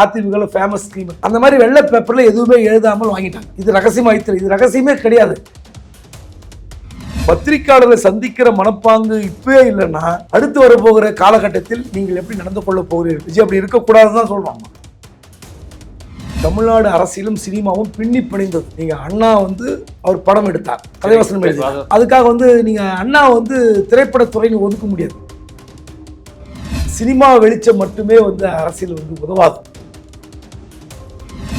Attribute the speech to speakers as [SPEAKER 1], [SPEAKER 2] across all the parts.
[SPEAKER 1] AIADMK famous scheme அந்த மாதிரி வெள்ளை பேப்பர்ல எதுவுமே எழுதாமல் வாங்கிட்டாங்க. இது ரகசியமா வைத்திரு இது ரகசியமே கிடையாது. பத்திரிக்கையாளர்களை சந்திக்கிற மனப்பாங்கு இப்பவே இல்லைன்னா அடுத்து வரப்போகிற காலகட்டத்தில் நீங்கள் எப்படி நடந்து கொள்ள போகிறீர்கள்? விஜய் அப்படி இருக்கக்கூடாதுன்னு தான் சொல்றாங்க. தமிழ்நாடு அரசியலும் சினிமாவும் பின்னி பிணைந்தது. நீங்க அண்ணா வந்து அவர் படம் எடுத்தார். கதைவசனம் எழுதினார். அதுக்காக வந்து நீங்க அண்ணா வந்து திரைப்படத்துறைன்னு ஒதுக்க முடியாது. சினிமா வெளிச்சம் மட்டுமே வந்து அரசியல் வந்து உதவாது.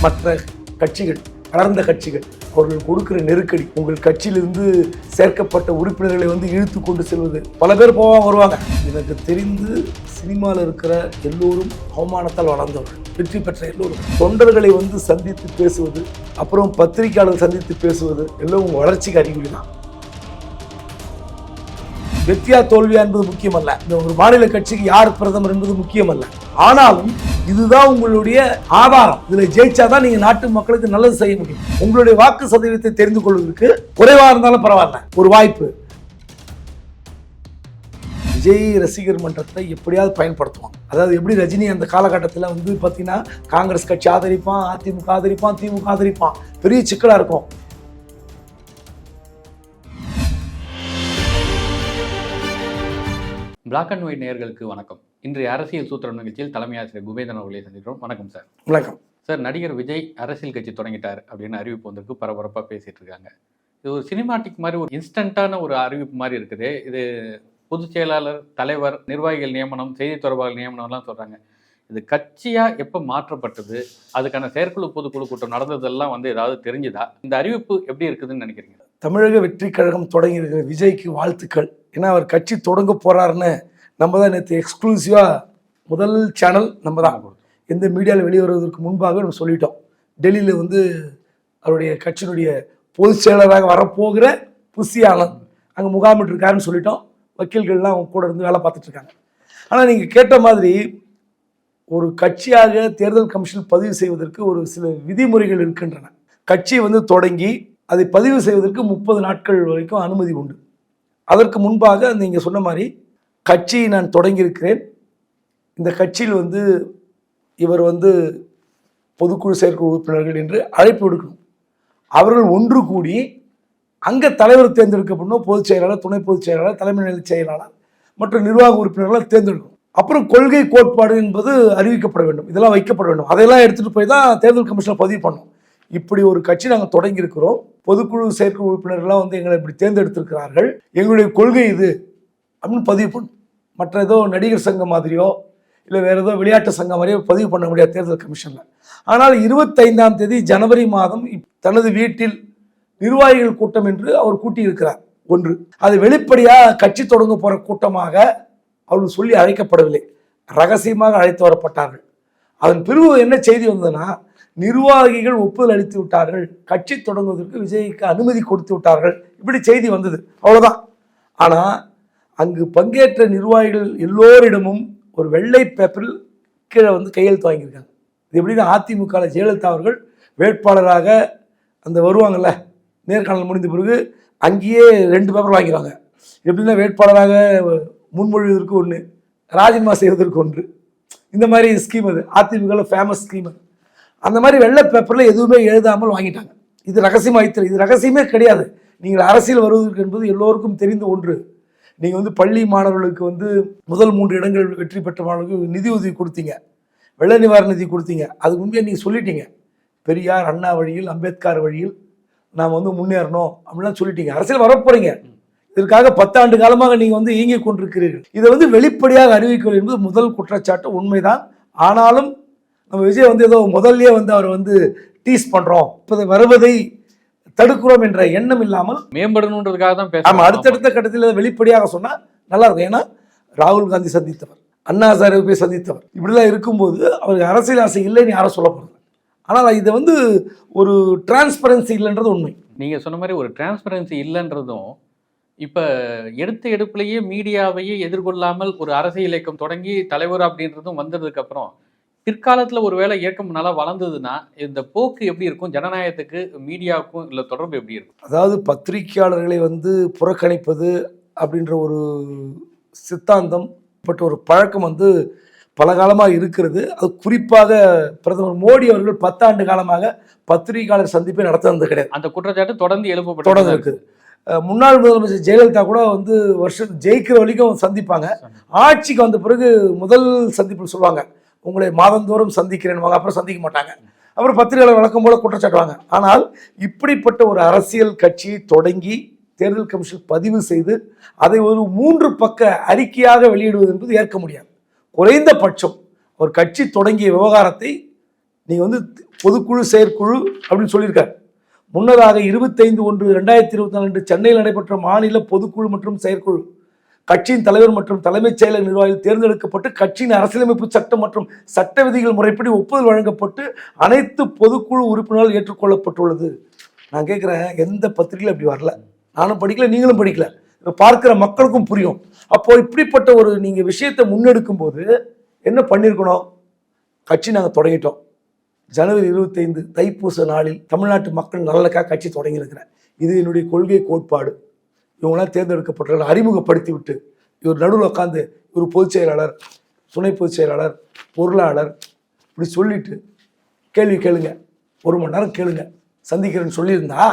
[SPEAKER 1] மற்ற கட்சிகள் வளர்ந்த கட்சிகள் அவர்கள் கொடுக்கிற நெருக்கடி உங்கள் கட்சியிலிருந்து சேர்க்கப்பட்ட உறுப்பினர்களை வந்து இழுத்து கொண்டு செல்வது. பல பேர் போவாங்க வருவாங்க. எனக்கு தெரிந்து சினிமாவில் இருக்கிற எல்லோரும் அவமானத்தால் வளர்ந்தவர்கள். வெற்றி பெற்ற எல்லோரும் தொண்டர்களை வந்து சந்தித்து பேசுவது அப்புறம் பத்திரிகையாளர் சந்தித்து பேசுவது எல்லாம் உங்கள் வளர்ச்சிக்கு அறிகுறி தான் வெற்றியா தோல்வியா என்பது முக்கியமல்ல. இந்த ஒரு மாநில கட்சிக்கு யார் பிரதமர் என்பது முக்கியமல்ல. ஆனாலும் இதுதான் உங்களுடைய ஆதாரம். இதுல ஜெயிச்சாதான் நீங்க நாட்டு மக்களுக்கு நல்லது செய்ய முடியும். உங்களுடைய வாக்கு சதவீதத்தை தெரிந்து கொள்வதற்கு குறைவா இருந்தாலும் பரவாயில்ல. ஒரு வாய்ப்பு. விஜய் ரசிகர் மன்றத்தை எப்படியாவது பயன்படுத்துவாங்க. அதாவது எப்படி ரஜினி அந்த காலகட்டத்தில் வந்து பார்த்தீங்கன்னா காங்கிரஸ் கட்சி ஆதரிப்பான் அதிமுக ஆதரிப்பான் திமுக ஆதரிப்பான். பெரிய சிக்கலாக இருக்கும்.
[SPEAKER 2] பிளாக் அண்ட் ஒயிட் நேயர்களுக்கு வணக்கம். இன்றைய அரசியல் சூத்திரம் நிகழ்ச்சியில் தலைமை ஆசிரியர் குபேதன் அவர்களை சந்திக்கிறோம். வணக்கம் சார்
[SPEAKER 1] வணக்கம்.
[SPEAKER 2] சார் நடிகர் விஜய் அரசியல் கட்சி தொடங்கிட்டார் அப்படின்னு அறிவிப்பு வந்திருக்கு. பரபரப்பாக பேசிட்டு இருக்காங்க. இது ஒரு சினிமாட்டிக் மாதிரி ஒரு இன்ஸ்டன்ட்டான ஒரு அறிவிப்பு மாதிரி இருக்குது. இது பொதுச் செயலாளர் தலைவர் நிர்வாகிகள் நியமனம் செய்தி தொடர்பாளர் நியமனம்லாம் சொல்கிறாங்க இது கட்சியாக எப்போ மாற்றப்பட்டது? அதுக்கான செயற்குழு பொதுக்குழு கூட்டம் நடந்ததெல்லாம் வந்து ஏதாவது தெரிஞ்சுதா? இந்த அறிவிப்பு எப்படி இருக்குதுன்னு நினைக்கிறீங்க?
[SPEAKER 1] தமிழக வெற்றி கழகம் தொடங்கி இருக்கிற விஜய்க்கு வாழ்த்துக்கள். ஏன்னா அவர் கட்சி தொடங்க போகிறாருன்னு நம்ம தான் நேற்று எக்ஸ்க்ளூசிவாக முதல் சேனல் நம்ம தான் எந்த மீடியாவில் வெளியே வருவதற்கு முன்பாக நம்ம சொல்லிட்டோம். டெல்லியில் வந்து அவருடைய கட்சியினுடைய பொதுச் செயலராக வரப்போகிற புசி ஆனந்த். அங்கே முகாமிட்டு இருக்காருன்னு சொல்லிட்டோம். வக்கீல்கள்லாம் அவங்க கூட இருந்து வேலை பார்த்துட்ருக்காங்க ஆனால் நீங்கள் கேட்ட மாதிரி ஒரு கட்சியாக தேர்தல் கமிஷன் பதிவு செய்வதற்கு ஒரு சில விதிமுறைகள் இருக்கின்றன. கட்சி வந்து தொடங்கி அதை பதிவு செய்வதற்கு முப்பது நாட்கள் வரைக்கும் அனுமதி உண்டு. அதற்கு முன்பாக நீங்கள் சொன்ன மாதிரி கட்சியை நான் தொடங்கியிருக்கிறேன். இந்த கட்சியில் வந்து இவர் வந்து பொதுக்குழு செயற்குழு உறுப்பினர்கள் என்று அழைப்பு விடுக்கணும். அவர்கள் ஒன்று கூடி அங்கே தலைவர் தேர்ந்தெடுக்கப்படணும். பொதுச் செயலாளர் துணை பொதுச் செயலாளர் தலைமை நிலை செயலாளர் மற்றும் நிர்வாக உறுப்பினர்களை தேர்ந்தெடுக்கணும். அப்புறம் கொள்கை கோட்பாடு என்பது அறிவிக்கப்பட வேண்டும். இதெல்லாம் வைக்கப்பட வேண்டும். அதையெல்லாம் எடுத்துகிட்டு போய் தான் தேர்தல் கமிஷனில் பதிவு பண்ணும் இப்படி ஒரு கட்சி நாங்கள் தொடங்கியிருக்கிறோம். பொதுக்குழு செயற்குழு உறுப்பினர்கள்லாம் வந்து எங்களை இப்படி தேர்ந்தெடுத்திருக்கிறார்கள். எங்களுடைய கொள்கை இது அப்படின்னு பதிவு பண்ணும் மற்ற ஏதோ நடிகர் சங்கம் மாதிரியோ இல்லை வேறு ஏதோ விளையாட்டு சங்கம் மாதிரியோ பதிவு பண்ண முடியாது தேர்தல் கமிஷனில். ஆனால் இருபத்தைந்தாம் தேதி ஜனவரி மாதம் தனது வீட்டில் நிர்வாகிகள் கூட்டம் என்று அவர் கூட்டியிருக்கிறார். ஒன்று. அது வெளிப்படையாக கட்சி தொடங்க போகிற கூட்டமாக அவர்கள் சொல்லி அழைக்கப்படவில்லை. ரகசியமாக அழைத்து வரப்பட்டார்கள். அதன் பிறகு என்ன செய்தி வந்ததுன்னா நிர்வாகிகள் ஒப்புதல் அளித்து விட்டார்கள். கட்சி தொடங்குவதற்கு விஜய்க்கு அனுமதி கொடுத்து விட்டார்கள். இப்படி செய்தி வந்தது. அவ்வளோதான் ஆனால் அங்கு பங்கேற்ற நிர்வாகிகள் எல்லோரிடமும் ஒரு வெள்ளை பேப்பரில் கீழே வந்து கையெழுத்து வாங்கியிருக்காங்க. இது எப்படின்னா அதிமுக ஜெயலலிதா அவர்கள் வேட்பாளராக அந்த வருவாங்கல்ல நேர்காணல் முடிந்த பிறகு அங்கேயே ரெண்டு பேப்பர் வாங்கிடுவாங்க எப்படின்னா வேட்பாளராக முன்மொழிவதற்கு ஒன்று ராஜினாமா செய்வதற்கு ஒன்று. இந்த மாதிரி ஸ்கீம் அது. அதிமுகவில் ஃபேமஸ் ஸ்கீம் அது. அந்த மாதிரி வெள்ளை பேப்பரில் எதுவுமே எழுதாமல் வாங்கிட்டாங்க. இது ரகசியமாக வைத்திரு இது ரகசியமே கிடையாது. நீங்கள் அரசியல் வருவதற்கு என்பது எல்லோருக்கும் தெரிந்த ஒன்று. நீங்கள் வந்து பள்ளி மாணவர்களுக்கு வந்து முதல் மூன்று இடங்கள் வெற்றி பெற்ற மாணவர்களுக்கு நிதி உதவி கொடுத்தீங்க. வெள்ள நிவாரண நிதி கொடுத்தீங்க. அதுக்கு முன்பே நீங்கள் சொல்லிட்டீங்க. பெரியார் அண்ணா வழியில் அம்பேத்கர் வழியில் நாம் வந்து முன்னேறணும் அப்படிலாம் சொல்லிட்டீங்க. அரசியல் வரப்போறீங்க. இதற்காக பத்தாண்டு காலமாக நீங்கள் வந்து இயங்கிக் கொண்டிருக்கிறீர்கள். இதை வந்து வெளிப்படையாக அறிவிக்கவில்லை என்பது முதல் குற்றச்சாட்டு உண்மைதான். ஆனாலும் நம்ம விஜய் வந்து ஏதோ முதல்லயே வந்து அவர் வந்து டீஸ் பண்றோம். இப்போ வருவதை தடுக்கிறோம் என்ற எண்ணம் இல்லாமல்
[SPEAKER 2] மேம்படணுன்றதுக்காக தான் பேசுறோம்.
[SPEAKER 1] அடுத்தடுத்த கட்டத்தில் வெளிப்படையாக சொன்னா நல்லா இருக்கும். ஏன்னா ராகுல் காந்தி சந்தித்தவர் அண்ணா ஹசாரே போய் சந்தித்தவர் இப்படிலாம் இருக்கும்போது அவருக்கு அரசியல் ஆசை இல்லைன்னு யாரும் சொல்ல போகிறது ஆனால் இது வந்து ஒரு டிரான்ஸ்பரன்சி இல்லைன்றது உண்மை.
[SPEAKER 2] நீங்க சொன்ன மாதிரி ஒரு டிரான்ஸ்பரன்சி இல்லைன்றதும் இப்ப எடுத்த எடுப்புலயே மீடியாவையே எதிர்கொள்ளாமல் ஒரு அரசியல் இயக்கம் தொடங்கி தலைவர் அப்படின்றதும் வந்ததுக்கு பிற்காலத்துல ஒருவேளை இயக்கம் நல்லா வளர்ந்ததுன்னா இந்த போக்கு எப்படி இருக்கும்? ஜனநாயகத்துக்கு மீடியாவுக்கும் இல்ல தொடர்பு எப்படி இருக்கும்?
[SPEAKER 1] அதாவது பத்திரிகையாளர்களை வந்து புறக்கணிப்பது அப்படின்ற ஒரு சித்தாந்தம் பட்ட ஒரு பழக்கம் வந்து பல காலமாக இருக்கிறது. அது குறிப்பாக பிரதமர் மோடி அவர்கள் பத்தாண்டு காலமாக பத்திரிகையாளர் சந்திப்பை நடத்துறது கிடையாது.
[SPEAKER 2] அந்த குற்றச்சாட்டு தொடர்ந்து எழுப்பப்பட்டு
[SPEAKER 1] தொடர்ந்து இருக்குது. முன்னாள் முதலமைச்சர் ஜெயலலிதா கூட வந்து வருஷம் ஜெயிக்கிற வரைக்கும் சந்திப்பாங்க. ஆட்சிக்கு வந்த பிறகு முதல் சந்திப்பில் சொல்லுவாங்க. உங்களை மாதந்தோறும் சந்திக்கிறேன் அப்புறம் சந்திக்க மாட்டாங்க. அப்புறம் பத்திரிகையாளர் வழக்கம் போல குற்றச்சாட்டுவாங்க. ஆனால் இப்படிப்பட்ட ஒரு அரசியல் கட்சியை தொடங்கி தேர்தல் கமிஷன் பதிவு செய்து அதை ஒரு மூன்று பக்க அறிக்கையாக வெளியிடுவது என்பது ஏற்க முடியாது. குறைந்தபட்சம் ஒரு கட்சி தொடங்கிய விவகாரத்தை நீங்கள் வந்து பொதுக்குழு செயற்குழு அப்படின்னு சொல்லியிருக்காரு. முன்னதாக இருபத்தைந்து ஒன்று ரெண்டாயிரத்தி இருபத்தி நாலு சென்னையில் நடைபெற்ற மாநில பொதுக்குழு மற்றும் செயற்குழு கட்சியின் தலைவர் மற்றும் தலைமைச் செயலர் நிர்வாகிகள் தேர்ந்தெடுக்கப்பட்டு கட்சியின் அரசியலமைப்பு சட்டம் மற்றும் சட்ட விதிகள் முறைப்படி ஒப்புதல் வழங்கப்பட்டு அனைத்து பொதுக்குழு உறுப்பினர்கள் ஏற்றுக்கொள்ளப்பட்டுள்ளது. நான் கேட்குறேன் எந்த பத்திரிகையில் அப்படி வரல. நானும் படிக்கல நீங்களும் படிக்கல. பார்க்குற மக்களுக்கும் புரியும். அப்போ இப்படிப்பட்ட ஒரு நீங்கள் விஷயத்தை முன்னெடுக்கும் போது என்ன பண்ணியிருக்கணும் கட்சி நாங்கள் தொடங்கிட்டோம். ஜனவரி இருபத்தைந்து தைப்பூச நாளில் தமிழ்நாட்டு மக்கள் நலனுக்காக கட்சி தொடங்கியிருக்கிறேன். இது என்னுடைய கொள்கை கோட்பாடு. இவங்களாம் தேர்ந்தெடுக்கப்பட்டவர்கள் அறிமுகப்படுத்தி விட்டு இவர் நடுவில் உட்காந்து இவர் பொதுச் செயலாளர் துணை பொதுச் செயலாளர் பொருளாளர் இப்படி சொல்லிட்டு கேள்வி கேளுங்க. ஒரு மணி நேரம் கேளுங்க. சந்திக்கிறேன்னு சொல்லியிருந்தா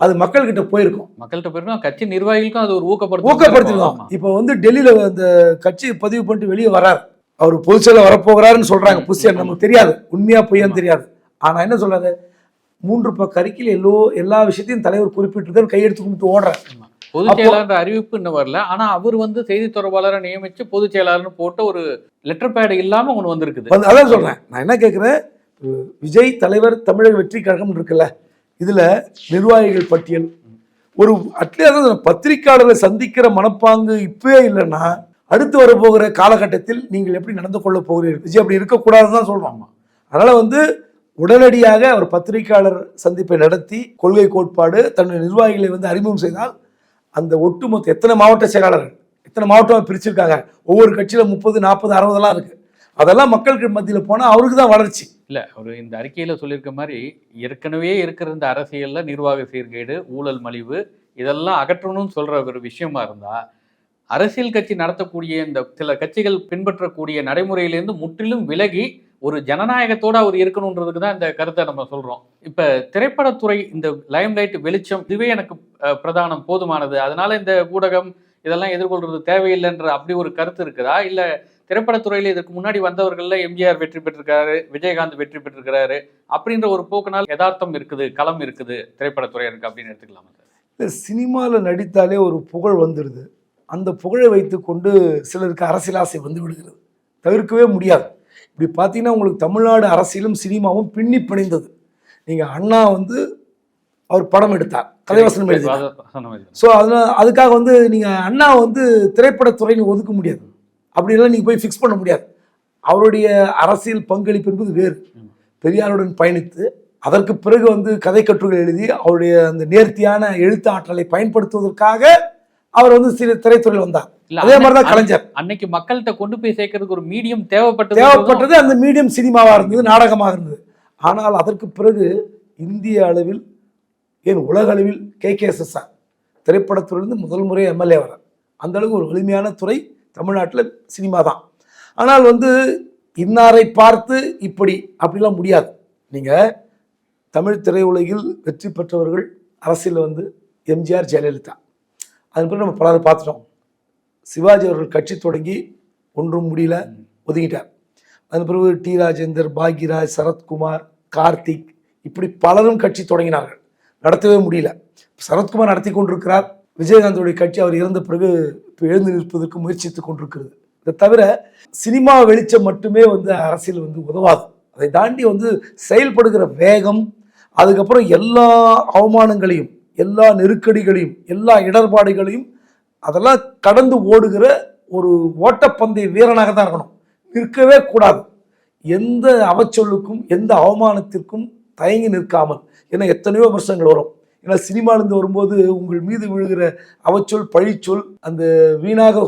[SPEAKER 1] அது மக்கள்கிட்ட போயிருக்கும்.
[SPEAKER 2] மக்கள்கிட்ட போயிருக்கோம் கட்சி நிர்வாகிகளுக்கும் அது ஒரு ஊக்கப்படுத்த
[SPEAKER 1] ஊக்கப்படுத்திருந்தோம் இப்போ வந்து டெல்லியில அந்த கட்சி பதிவு பண்ணிட்டு வெளியே வரார். அவர் பொதுச்செயல வரப்போகிறாருன்னு சொல்றாங்க. புசியர் நமக்கு தெரியாது. உண்மையா பொய்யான்னு தெரியாது. ஆனா என்ன சொல்றாரு? மூன்று பக்க அறிக்கையில் எல்லோ எல்லா விஷயத்தையும் தலைவர் குறிப்பிட்டிருக்காரு கையெடுத்து கும்பிட்டு ஓடுறார்.
[SPEAKER 2] பொதுச் செயலாளர் அறிவிப்பு இன்னும் வரல. ஆனா அவர் வந்து செய்தி தொடர்பாளரை நியமிச்சு பொதுச் செயலாளர்னு போட்ட ஒரு லெட்டர் பேட் இல்லாம ஒண்ணு வந்திருக்குது.
[SPEAKER 1] வந்து அதான் சொல்றேன். நான் என்ன கேட்குறேன் விஜய் தலைவர் தமிழக வெற்றி கழகம் இருக்குல்ல இதுல நிர்வாகிகள் பட்டியல். ஒரு அட்லீஸ்ட் அதாவது பத்திரிக்கையாளர்களை சந்திக்கிற மனப்பாங்கு இப்பவே இல்லைன்னா அடுத்து வரப்போகிற காலகட்டத்தில் நீங்கள் எப்படி நடந்து கொள்ள போகிறீர்கள்? விஜய் அப்படி இருக்கக்கூடாதுன்னு தான் சொல்றோம் அதனால வந்து உடனடியாக அவர் பத்திரிக்கையாளர் சந்திப்பை நடத்தி கொள்கை கோட்பாடு தன்னுடைய நிர்வாகிகளை வந்து அறிமுகம் செய்தால் அந்த ஒட்டுமொத்த எத்தனை மாவட்ட செயலாளர்கள் எத்தனை மாவட்டம் பிரிச்சிருக்காங்க? ஒவ்வொரு கட்சியில் முப்பது நாற்பது அறுபதெல்லாம் இருக்கு. அதெல்லாம் மக்களுக்கு மத்தியில் போனால் அவருக்கு தான் வளர்ச்சி.
[SPEAKER 2] இல்லை அவர் இந்த அறிக்கையில் சொல்லியிருக்க மாதிரி ஏற்கனவே இருக்கிற இந்த அரசியலில் நிர்வாக சீர்கேடு ஊழல் மலிவு இதெல்லாம் அகற்றணும்னு சொல்கிற ஒரு விஷயமா இருந்தால் அரசியல் கட்சி நடத்தக்கூடிய இந்த சில கட்சிகள் பின்பற்றக்கூடிய நடைமுறையிலேருந்து முற்றிலும் விலகி ஒரு ஜனநாயகத்தோடு அவர் இருக்கணுன்றதுக்கு தான் இந்த கருத்தை நம்ம சொல்கிறோம் இப்போ திரைப்படத்துறை இந்த லைம்லைட் வெளிச்சம் இதுவே எனக்கு பிரதானம் போதுமானது. அதனால இந்த ஊடகம் இதெல்லாம் எதிர்கொள்றது தேவையில்லைன்ற அப்படி ஒரு கருத்து இருக்குதா? இல்லை திரைப்படத்துறையில் இதுக்கு முன்னாடி வந்தவர்களில் எம்ஜிஆர் வெற்றி பெற்றிருக்காரு விஜயகாந்த் வெற்றி பெற்றிருக்கிறாரு அப்படின்ற ஒரு போக்குனால் யதார்த்தம் இருக்குது களம் இருக்குது திரைப்படத்துறையருக்கு அப்படின்னு எடுத்துக்கலாமா
[SPEAKER 1] இல்லை சினிமாவில் நடித்தாலே ஒரு புகழ் வந்துடுது அந்த புகழை வைத்துக்கொண்டு சிலருக்கு அரசியல் ஆசை வந்து விடுகிறது. தவிர்க்கவே முடியாது. இப்படி பார்த்தீங்கன்னா உங்களுக்கு தமிழ்நாடு அரசியலும் சினிமாவும் பின்னி பிணைந்தது. நீங்கள் அண்ணா வந்து அவர் படம் எடுத்தார். கதைவசனம் எழுதினார். ஸோ அதனால் அதுக்காக வந்து நீங்கள் அண்ணா வந்து திரைப்படத்துறையில் ஒதுக்க முடியாது. அப்படிலாம் நீங்கள் போய் ஃபிக்ஸ் பண்ண முடியாது. அவருடைய அரசியல் பங்களிப்பு என்பது வேறு. பெரியாருடன் பயணித்து அதற்கு பிறகு வந்து கதை கட்டுரைகள் எழுதி அவருடைய அந்த நேர்த்தியான எழுத்து ஆற்றலை பயன்படுத்துவதற்காக அவர் வந்து சில திரைத்துறையில் வந்தார். அதே மாதிரி தான் கலைஞர்.
[SPEAKER 2] அன்னைக்கு மக்கள்கிட்ட கொண்டு போய் சேர்க்கறதுக்கு ஒரு மீடியம் தேவைப்பட்டது
[SPEAKER 1] தேவைப்பட்டது அந்த மீடியம் சினிமாவாக இருந்தது நாடகமாக இருந்தது. ஆனால் அதற்கு பிறகு இந்திய அளவில் ஏன் உலக அளவில் K. K. S. S. R. திரைப்படத்துறையிலிருந்து முதல் முறை எம்எல்ஏ வரார் அந்த அளவுக்கு ஒரு வலிமையான துறை தமிழ்நாட்டில் சினிமா தான் ஆனால் வந்து இன்னாரை பார்த்து இப்படி அப்படிலாம் முடியாது. நீங்கள் தமிழ் திரையுலகில் வெற்றி பெற்றவர்கள் அரசியலில் வந்து எம்ஜிஆர் ஜெயலலிதா. அதன் பிறகு நம்ம பலரை பார்த்துட்டோம். சிவாஜி அவர்கள் கட்சி தொடங்கி ஒன்றும் முடியல ஒதுங்கிட்டார். அதன் பிறகு டி ராஜேந்தர் பாக்யராஜ் சரத்குமார் கார்த்திக் இப்படி பலரும் கட்சி தொடங்கினார்கள். நடத்தவே முடியல. சரத்குமார் நடத்தி கொண்டிருக்கிறார். விஜயகாந்தோடைய கட்சி அவர் இறந்த பிறகு இப்போ எழுந்து நிற்பதற்கு முயற்சித்துக் கொண்டிருக்கிறது. இதை தவிர சினிமா வெளிச்சம் மட்டுமே வந்து அரசியல் வந்து உதவாது. அதை தாண்டி வந்து செயல்படுகிற வேகம் அதுக்கப்புறம் எல்லா அவமானங்களையும் எல்லா நெருக்கடிகளையும் எல்லா இடர்பாடுகளையும் அதெல்லாம் கடந்து ஓடுகிற ஒரு ஓட்டப்பந்தய வீரனாக தான் இருக்கணும். நிற்கவே கூடாது. எந்த அவச்சொல்லுக்கும் எந்த அவமானத்திற்கும் தயங்கி நிற்காமல். ஏன்னா எத்தனையோ வருஷங்கள் வரும். ஏன்னா சினிமாலேருந்து வரும்போது உங்கள் மீது விழுகிற அவச்சொல் பழிச்சொல் அந்த வீணாக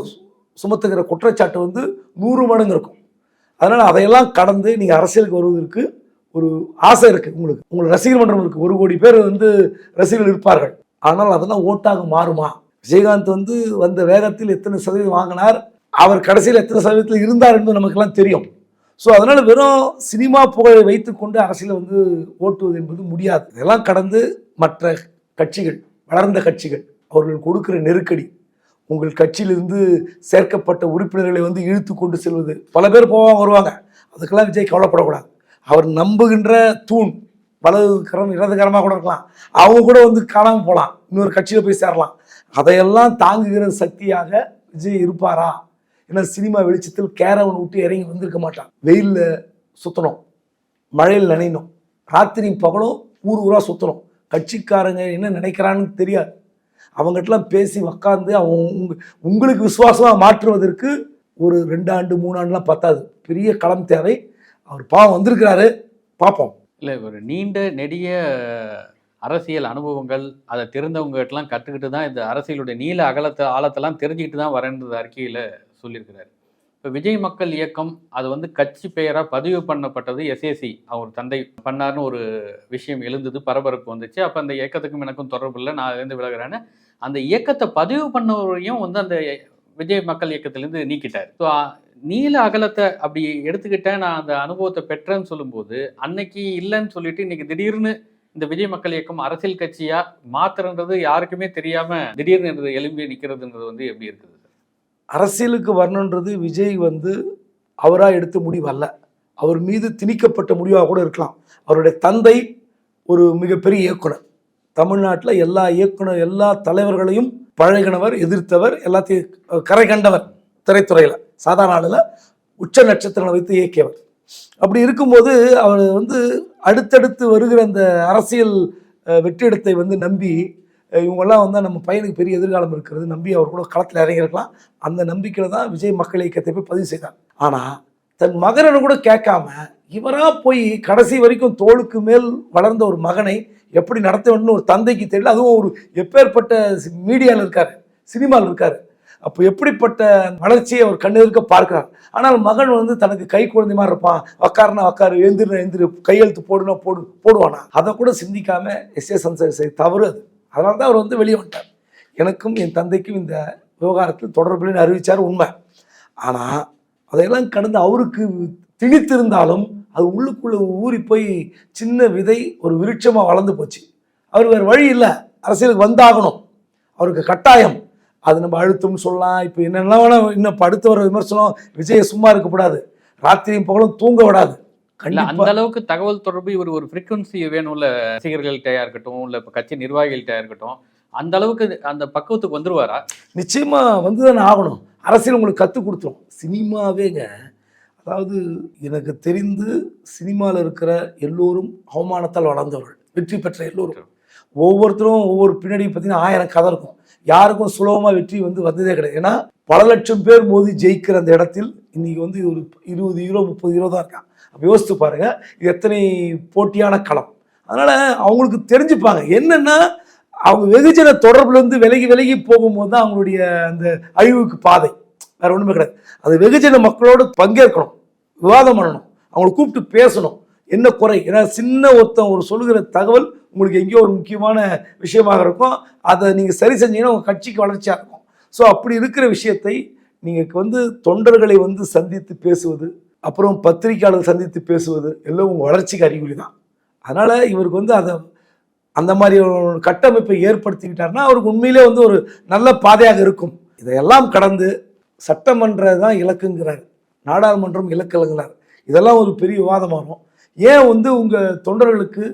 [SPEAKER 1] சுமத்துகிற குற்றச்சாட்டு வந்து நூறு மடங்கு இருக்கும். அதனால் அதையெல்லாம் கடந்து நீங்கள் அரசியலுக்கு வருவதற்கு ஒரு ஆசை இருக்குது உங்களுக்கு. உங்களுக்கு ரசிகர் மன்றம் இருக்குது ஒரு கோடி பேர் வந்து ரசிகர்கள் இருப்பார்கள். ஆனால் அதெல்லாம் ஓட்டாக மாறுமா? விஜயகாந்த் வந்து வந்த வேகத்தில் எத்தனை சதவீதம் வாங்கினார்? அவர் கடைசியில் எத்தனை சதவீதத்தில் இருந்தார் என்பது நமக்கெல்லாம் தெரியும். ஸோ அதனால் வெறும் சினிமா புகழை வைத்துக்கொண்டு அரசியலை வந்து ஓட்டுவது என்பது முடியாது. இதெல்லாம் கடந்து மற்ற கட்சிகள் வளர்ந்த கட்சிகள் அவர்கள் கொடுக்கிற நெருக்கடி உங்கள் கட்சியிலிருந்து சேர்க்கப்பட்ட உறுப்பினர்களை வந்து இழுத்து கொண்டு செல்வது. பல பேர் போவாங்க வருவாங்க. அதுக்கெல்லாம் விஜய் கவலைப்படக்கூடாது. அவர் நம்புகின்ற தூண் வலதுகரம் இடதுகரமாக கூட இருக்கலாம். அவங்க கூட வந்து காணாமல் போகலாம். இன்னொரு கட்சியில் போய் சேரலாம். அதையெல்லாம் தாங்குகிற சக்தியாக விஜய் இருப்பாரா? ஏன்னா சினிமா வெளிச்சத்தில் கேரவன் விட்டு இறங்கி வந்திருக்க மாட்டான். வெயிலில் சுற்றணும் மழையில் நனையணும். ராத்திரி பகலும் ஊர் ஊராக சுற்றணும் கட்சிக்காரங்க என்ன நினைக்கிறான்னு தெரியாது. அவங்ககிட்டலாம் பேசி உக்காந்து அவங்க உங்க உங்களுக்கு விசுவாசமாக மாற்றுவதற்கு ஒரு ரெண்டு ஆண்டு மூணு ஆண்டுலாம் பத்தாது. பெரிய களம் தேவை. அவர் பாவம் வந்திருக்கிறாரு. பார்ப்போம்
[SPEAKER 2] இல்லை ஒரு நீண்ட நெடிய அரசியல் அனுபவங்கள் அதை தெரிந்தவங்ககிட்டலாம் கற்றுக்கிட்டு தான் இந்த அரசியலுடைய நீல அகலத்தை ஆழத்தெல்லாம் தெரிஞ்சுக்கிட்டு தான் வரேன்றது அறிக்கையில் சொல்லியிருக்கிறார். இப்போ விஜய் மக்கள் இயக்கம் அது வந்து கட்சி பெயராக பதிவு பண்ணப்பட்டது எஸ்ஏசி அவர் தந்தை பண்ணார்னு ஒரு விஷயம் எழுந்தது பரபரப்பு வந்துச்சு. அப்போ அந்த இயக்கத்துக்கும் எனக்கும் தொடர்பு இல்லை நான் இருந்து விலகிறேன்னு. அந்த இயக்கத்தை பதிவு பண்ணவரையும் வந்து அந்த விஜய் மக்கள் இயக்கத்திலேருந்து நீக்கிட்டார். ஸோ நீல அகலத்தை அப்படி எடுத்துக்கிட்டேன் நான் அந்த அனுபவத்தை பெற்றேன்னு சொல்லும்போது அன்னைக்கு இல்லைன்னு சொல்லிட்டு இன்னைக்கு திடீர்னு இந்த விஜய் மக்கள் இயக்கம் அரசியல் கட்சியா மாத்துறன்றது யாருக்குமே தெரியாம திடீர்னு என்று எழும்பி நிற்கிறதுன்றது வந்து எப்படி இருக்குது
[SPEAKER 1] அரசியலுக்கு வரணுன்றது விஜய் வந்து அவராக எடுத்த முடிவு அல்ல அவர் மீது திணிக்கப்பட்ட முடிவாக கூட இருக்கலாம். அவருடைய தந்தை ஒரு மிகப்பெரிய இயக்குனர். தமிழ்நாட்டில் எல்லா இயக்குனர் எல்லா தலைவர்களையும் பழகினவர் எதிர்த்தவர் எல்லாத்தையும் கரை கண்டவர் திரைத்துறையில் சாதாரண ஆளில் உச்ச நட்சத்திரங்களை வைத்து இயக்கியவர். அப்படி இருக்கும்போது அவர் வந்து அடுத்தடுத்து வருகிற அந்த அரசியல் வெற்றிடத்தை வந்து நம்பி இவங்கெல்லாம் வந்து நம்ம பையனுக்கு பெரிய எதிர்காலம் இருக்கிறது நம்பி அவர் கூட களத்தில் இறங்கியிருக்கலாம். அந்த நம்பிக்கையில் தான் விஜய் மக்கள் இயக்கத்தை போய் பதிவு செய்தார். ஆனால் தன் மகனை கூட கேட்காம இவராக போய் கடைசி வரைக்கும் தோளுக்கு மேல் வளர்ந்த ஒரு மகனை எப்படி நடத்த வேணும்னு ஒரு தந்தைக்கு தெரியல. அதுவும் ஒரு எப்பேற்பட்ட மீடியாவில் இருக்கார் சினிமாவில் இருக்கார். அப்போ எப்படிப்பட்ட வளர்ச்சியை அவர் கண்ணெதிர்க்க பார்க்கிறார்? ஆனால் மகன் வந்து தனக்கு கை குழந்தை மாதிரி இருப்பான். உக்காருனா உக்காரு எழுந்திரு எழுந்திரு கையெழுத்து போடுனா போடு போடுவானா? அதை கூட சிந்திக்காம எஸ் ஏ சன்சர் தவறு அது. அதனால தான் அவர் வந்து வெளியே வந்துட்டார். எனக்கும் என் தந்தைக்கும் இந்த விவகாரத்தில் தொடர்புன்னு அறிவித்தார் உண்மை. ஆனால் அதையெல்லாம் கடந்து அவருக்கு திணித்திருந்தாலும் அது உள்ளுக்குள்ளே ஊறி போய் சின்ன விதை ஒரு விருட்சமாக வளர்ந்து போச்சு. அவர் வேறு வழி இல்லை. அரசியலுக்கு வந்தாகணும். அவருக்கு கட்டாயம். அது நம்ம அழுத்தம்னு சொல்லலாம். இப்போ என்னென்ன வேணால் இன்னும் இப்ப அடுத்து வர விமர்சனம் விஜயை சும்மா இருக்கக்கூடாது ராத்திரியும் பகலும் தூங்க விடாது.
[SPEAKER 2] அந்த அளவுக்கு தகவல் தொடர்பு இவர் ஒரு ஃப்ரீக்குவன்சி வேணும்ல ரசிகர்கள்ட்டயா இருக்கட்டும் இல்ல இப்ப கட்சி நிர்வாகிகள்கிட்ட இருக்கட்டும் அந்த அளவுக்கு அந்த பக்குவத்துக்கு வந்துருவாரா?
[SPEAKER 1] நிச்சயமா வந்து தானே ஆகணும். அரசியல் உங்களுக்கு கற்றுக் கொடுத்துரும். சினிமாவேங்க. அதாவது எனக்கு தெரிந்து சினிமாவில் இருக்கிற எல்லோரும் அவமானத்தால் வளர்ந்தவர்கள். வெற்றி பெற்ற எல்லோரும். ஒவ்வொருத்தரும் ஒவ்வொரு பின்னாடி பார்த்தீங்கன்னா ஆயிரம் கதை இருக்கும். யாருக்கும் சுலபமாக வெற்றி வந்து வந்ததே கிடையாது. ஏன்னா பல லட்சம் பேர் மோதி ஜெயிக்கிற அந்த இடத்தில் இன்னைக்கு வந்து ஒரு இருபது ஹீரோ முப்பது ஹீரோ தான் இருக்கான். அப்போ யோசித்து பாருங்க இது எத்தனை போட்டியான களம். அதனால் அவங்களுக்கு தெரிஞ்சுப்பாங்க. என்னென்னா அவங்க வெகுஜன தொடர்புலேருந்து விலகி விலகி போகும்போது தான் அவங்களுடைய அந்த அழிவுக்கு பாதை. வேற ஒன்றுமே கிடையாது. அது வெகுஜன மக்களோடு பங்கேற்கணும் விவாதம் பண்ணணும் அவங்கள கூப்பிட்டு பேசணும். என்ன குறை? ஏன்னா சின்ன ஒருத்தன் ஒரு சொல்லுகிற தகவல் உங்களுக்கு எங்கேயோ ஒரு முக்கியமான விஷயமாக இருக்கும். அதை நீங்கள் சரி செஞ்சீங்கன்னா உங்கள் கட்சிக்கு வளர்ச்சியாக இருக்கும். ஸோ அப்படி இருக்கிற விஷயத்தை நீங்கள் வந்து தொண்டர்களை வந்து சந்தித்து பேசுவது அப்புறம் பத்திரிக்கையாளர் சந்தித்து பேசுவது எல்லாம் உங்கள் வளர்ச்சிக்கு அறிகுறி தான். அதனால் இவருக்கு வந்து அதை அந்த மாதிரி ஒரு கட்டமைப்பை ஏற்படுத்திக்கிட்டார்னா அவருக்கு உண்மையிலே வந்து ஒரு நல்ல பாதையாக இருக்கும். இதையெல்லாம் கடந்து சட்டமன்ற தான் இலக்குங்கிறார். நாடாளுமன்றம் இலக்கலங்கிறார் இதெல்லாம் ஒரு பெரிய விவாதமாகும் ஏன் வந்து உங்கள் தொண்டர்களுக்கு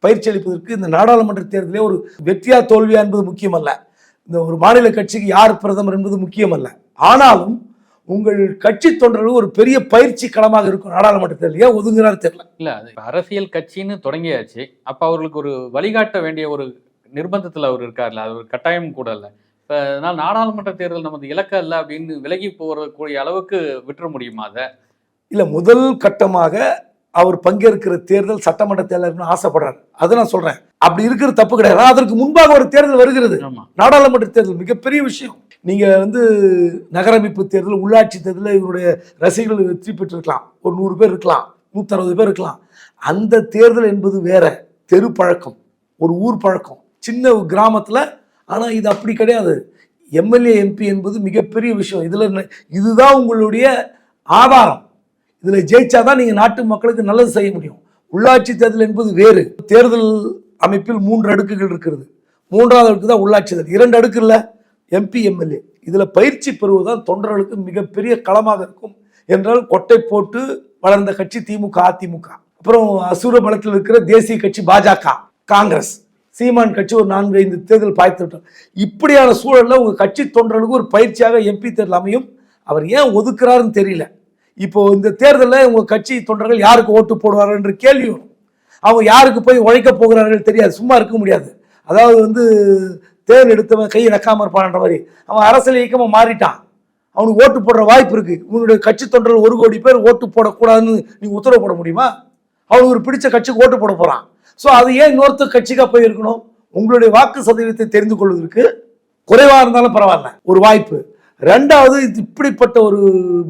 [SPEAKER 1] பயிற்சி அளிப்பதற்கு இந்த நாடாளுமன்ற தேர்தலே ஒரு வெற்றியா தோல்வியா என்பது முக்கியமல்ல. இந்த ஒரு மாநில கட்சிக்கு யார் பிரதமர் என்பது முக்கியமல்ல. ஆனாலும் உங்கள் கட்சி தொண்டர்கள் ஒரு பெரிய பயிற்சி களமாக இருக்கும் நாடாளுமன்ற தேர்தல். ஏன் ஒதுங்குறாரு தெரியல.
[SPEAKER 2] இல்ல அது அரசியல் கட்சின்னு தொடங்கியாச்சு. அப்ப அவர்களுக்கு ஒரு வழிகாட்ட வேண்டிய ஒரு நிர்பந்தத்துல அவர் இருக்கார்ல. அது ஒரு கட்டாயம் கூட இல்ல. இப்ப அதனால நாடாளுமன்ற தேர்தல் நமது இலக்க இல்ல அப்படின்னு விலகி போறக்கூடிய அளவுக்கு விட்டுற முடியுமா அதை?
[SPEAKER 1] இல்லை முதல் கட்டமாக அவர் பங்கேற்கிற தேர்தல் சட்டமன்ற தேர்தல்னு ஆசைப்படுறாரு. அதை நான் சொல்றேன். அப்படி இருக்கிற தப்பு கிடையாது. அதற்கு முன்பாக ஒரு தேர்தல் வருகிறது. நாடாளுமன்ற தேர்தல் மிகப்பெரிய விஷயம். நீங்க வந்து நகரமைப்பு தேர்தல் உள்ளாட்சி தேர்தலில் இவருடைய ரசிகர்கள் வெற்றி பெற்றிருக்கலாம். ஒரு நூறு பேர் இருக்கலாம். நூற்றறுபது பேர் இருக்கலாம். அந்த தேர்தல் என்பது வேற. தெரு பழக்கம். ஒரு ஊர் பழக்கம். சின்ன கிராமத்தில் ஆனால் இது அப்படி கிடையாது. எம்எல்ஏ எம்பி என்பது மிகப்பெரிய விஷயம். இதில் இதுதான் உங்களுடைய ஆதாரம். இதில் ஜெயிச்சாதான் நீங்கள் நாட்டு மக்களுக்கு நல்லது செய்ய முடியும். உள்ளாட்சி தேர்தல் என்பது வேறு. தேர்தல் அமைப்பில் மூன்று அடுக்குகள் இருக்கிறது. மூன்றாவது அடுக்கு தான் உள்ளாட்சி தேர்தல். இரண்டு அடுக்கு இல்லை. எம்பி எம்எல்ஏ இதில் பயிற்சி பெறுவதுதான் தொண்டர்களுக்கு மிகப்பெரிய களமாக இருக்கும் என்றால் கொட்டை போட்டு வளர்ந்த கட்சி திமுக அதிமுக. அப்புறம் அசுர பலத்தில் இருக்கிற தேசிய கட்சி பாஜக காங்கிரஸ். சீமான் கட்சி ஒரு நான்கு ஐந்து தேர்தல் பாய்த்து விட்டார். இப்படியான சூழலில் உங்கள் கட்சி தொண்டர்களுக்கு ஒரு பயிற்சியாக எம்பி தேர்தல் அமையும். அவர் ஏன் ஒதுக்குறாருன்னு தெரியல. இப்போ இந்த தேர்தலில் உங்கள் கட்சி தொண்டர்கள் யாருக்கு ஓட்டு போடுவார்கள் என்று கேள்வி வரும். அவங்க யாருக்கு போய் உழைக்க போகிறார்கள் தெரியாது. சும்மா இருக்க முடியாது. அதாவது வந்து தேர்தல் எடுத்தவன் கையை நக்காமல் இருப்பான்ற மாதிரி. அவன் அரசியல் இயக்கமாக மாறிட்டான். அவனுக்கு ஓட்டு போடுற வாய்ப்பு இருக்குது உன்னுடைய கட்சி தொண்டர்கள் ஒரு கோடி பேர் ஓட்டு போடக்கூடாதுன்னு நீங்கள் உத்தரவு போட முடியுமா? அவனுக்கு ஒரு பிடிச்ச கட்சிக்கு ஓட்டு போட போகிறான் ஸோ அது ஏன் இன்னொருத்தர் கட்சிக்காக போய் இருக்கணும் உங்களுடைய வாக்கு சதவீதத்தை தெரிந்து கொள்வதற்கு குறைவாக இருந்தாலும் பரவாயில்ல. ஒரு வாய்ப்பு. ரெண்டாவது இப்படிப்பட்ட ஒரு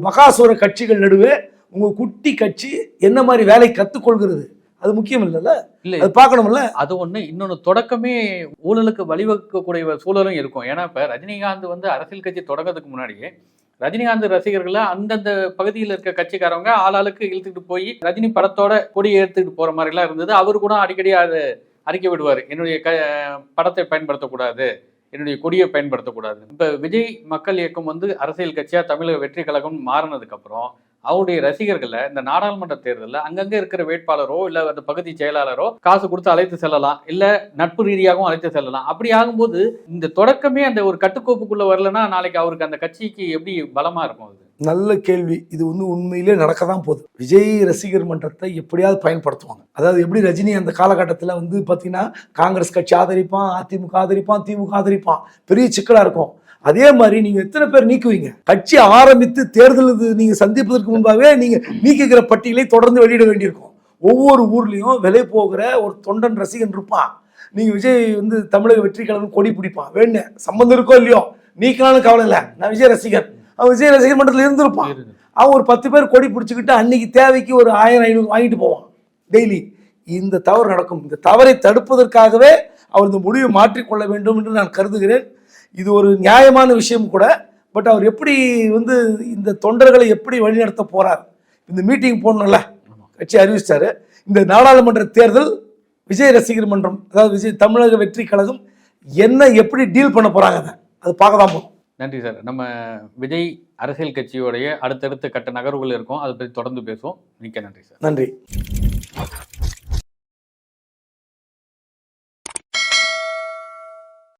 [SPEAKER 1] மகாசுர கட்சிகள் நடுவே உங்க குட்டி கட்சி என்ன மாதிரி வேலை கத்துக்கொள்கிறது? அது முக்கியம் இல்லைல்ல?
[SPEAKER 2] இல்ல.
[SPEAKER 1] அது பார்க்கணும்ல?
[SPEAKER 2] அது ஒண்ணு. இன்னொன்னு தொடக்கமே ஊழலுக்கு வழிவகுக்கக்கூடிய சூழலும் இருக்கும். ஏன்னா இப்ப ரஜினிகாந்த் வந்து அரசியல் கட்சி தொடங்கிறதுக்கு முன்னாடியே ரஜினிகாந்த் ரசிகர்களை அந்தந்த பகுதியில் இருக்க கட்சிக்காரவங்க ஆளாளுக்கு இழுத்துட்டு போய் ரஜினி படத்தோட கொடியை எடுத்துக்கிட்டு போற மாதிரி எல்லாம் இருந்தது. அவரு கூட அடிக்கடி அதை அறிக்கை விடுவார். என்னுடைய க படத்தை பயன்படுத்தக்கூடாது. என்னுடைய கொடியை பயன்படுத்தக்கூடாது. இப்போ விஜய் மக்கள் இயக்கம் வந்து அரசியல் கட்சியாக தமிழக வெற்றி கழகம் மாறினதுக்கப்புறம் அவருடைய ரசிகர்களை இந்த நாடாளுமன்ற தேர்தலில் அங்கங்கே இருக்கிற வேட்பாளரோ இல்லை அந்த பகுதி செயலாளரோ காசு கொடுத்து அழைத்து செல்லலாம் இல்லை நட்பு ரீதியாகவும் அழைத்து செல்லலாம். அப்படி ஆகும்போது இந்த தொடக்கமே அந்த ஒரு கட்டுக்கோப்புக்குள்ளே வரலன்னா நாளைக்கு அவருக்கு அந்த கட்சிக்கு எப்படி பலமாக இருக்கும் அது?
[SPEAKER 1] நல்ல கேள்வி. இது வந்து உண்மையிலே நடக்க தான் போகுது. விஜய் ரசிகர் மன்றத்தை எப்படியாவது பயன்படுத்துவாங்க. அதாவது எப்படி ரஜினி அந்த காலகட்டத்தில் வந்து பார்த்தீங்கன்னா காங்கிரஸ் கட்சி ஆதரிப்பான் அதிமுக ஆதரிப்பான் திமுக ஆதரிப்பான். பெரிய சிக்கலாக இருக்கும். அதே மாதிரி நீங்க எத்தனை பேர் நீக்குவீங்க? கட்சி ஆரம்பித்து தேர்தல் இது நீங்க சந்திப்பதற்கு முன்பாகவே நீங்க நீக்குகிற பட்டியலை தொடர்ந்து வெளியிட வேண்டியிருக்கும். ஒவ்வொரு ஊர்லயும் விலை போகிற ஒரு தொண்டன் ரசிகன் இருப்பான். நீங்க விஜய் வந்து தமிழக வெற்றி கழகம் கொடி பிடிப்பான். வேணும் சம்மந்தம் இருக்கோ இல்லையோ? நீக்கலாம்னு கவலை இல்லை. நான் விஜய் ரசிகர். விஜய் ரசிகர் மன்றத்தில் இருந்திருப்பான். அவன் ஒரு பத்து பேர் கொடி பிடிச்சிக்கிட்டு அன்னைக்கு தேவைக்கு ஒரு ஆயிரம் ஐநூறு வாங்கிட்டு போவான். டெய்லி. இந்த தவறு நடக்கும். இந்த தவறை தடுப்பதற்காகவே அவர் இந்த முடிவை மாற்றிக்கொள்ள வேண்டும் என்று நான் கருதுகிறேன். இது ஒரு நியாயமான விஷயம் கூட. பட் அவர் எப்படி வந்து இந்த தொண்டர்களை எப்படி வழிநடத்த போறார்? இந்த மீட்டிங் போடணும்ல. கட்சி அறிவிச்சிட்டாரு இந்த நாடாளுமன்ற தேர்தல் விஜய் ரசிகர் மன்றம் அதாவது விஜய் தமிழக வெற்றி கழகம் என்ன எப்படி டீல் பண்ண போறாங்க அதை? அது பார்க்க தான் போகும்
[SPEAKER 2] நன்றி சார். நம்ம விஜய் அரசியல் கட்சியோடைய அடுத்தடுத்த கட்ட நகர்வுகள் இருக்கும். அதை பற்றி தொடர்ந்து பேசுவோம். மிக்க நன்றி சார்.
[SPEAKER 1] நன்றி.